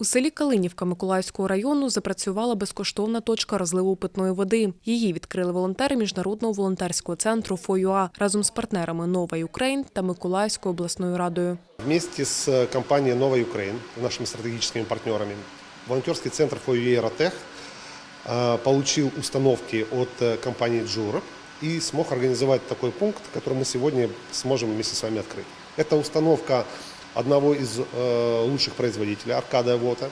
У селі Калинівка Миколаївського району запрацювала безкоштовна точка розливу питної води. Її відкрили волонтери міжнародного волонтерського центру ФОЮА разом з партнерами Нова Юкрейн та Миколаївською обласною радою. Вместе с э, компанией «Новая Украина», нашими стратегическими партнерами, волонтерский центр «Фойюе Ротех» э, получил установки от э, компании «Джур» и смог организовать такой пункт, который мы сегодня сможем вместе с вами открыть. Это установка одного из э, лучших производителей, Аркадия Вота,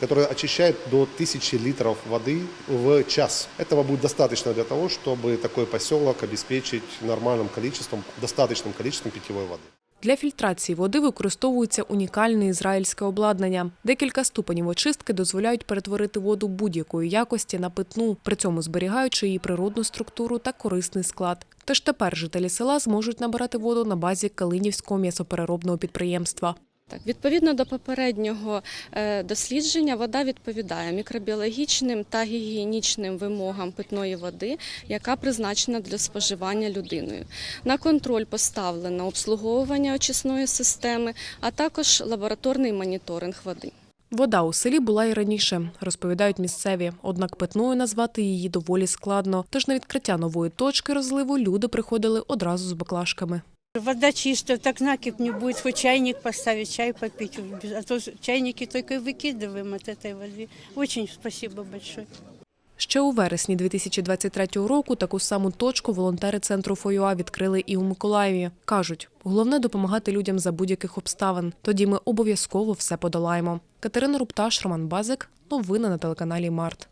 которая очищает до 1000 литров воды в час. Этого будет достаточно для того, чтобы такой поселок обеспечить нормальным количеством, достаточным количеством питьевой воды. Для фільтрації води використовується унікальне ізраїльське обладнання. Декілька ступенів очистки дозволяють перетворити воду будь-якої якості на питну, при цьому зберігаючи її природну структуру та корисний склад. Тож тепер жителі села зможуть набирати воду на базі Калинівського м'ясопереробного підприємства. Так, відповідно до попереднього е, дослідження, вода відповідає мікробіологічним та гігієнічним вимогам питної води, яка призначена для споживання людиною. На контроль поставлено обслуговування очисної системи, а також лабораторний моніторинг води. Вода у селі була і раніше, розповідають місцеві. Однак питною назвати її доволі складно. Тож на відкриття нової точки розливу люди приходили одразу з баклажками Вода чистая, так накипь не будет, хоть чайник поставить, чай попить. А то чайники только и выкидываем от этой воды. Очень спасибо большое. Ще у вересні 2023 року таку саму точку волонтери центру ФОЮА відкрили і у Миколаєві. Кажуть, головне допомагати людям за будь-яких обставин. Тоді ми обов'язково все подолаємо. Катерина Рупташ, Роман Базик. Новини на телеканалі Март.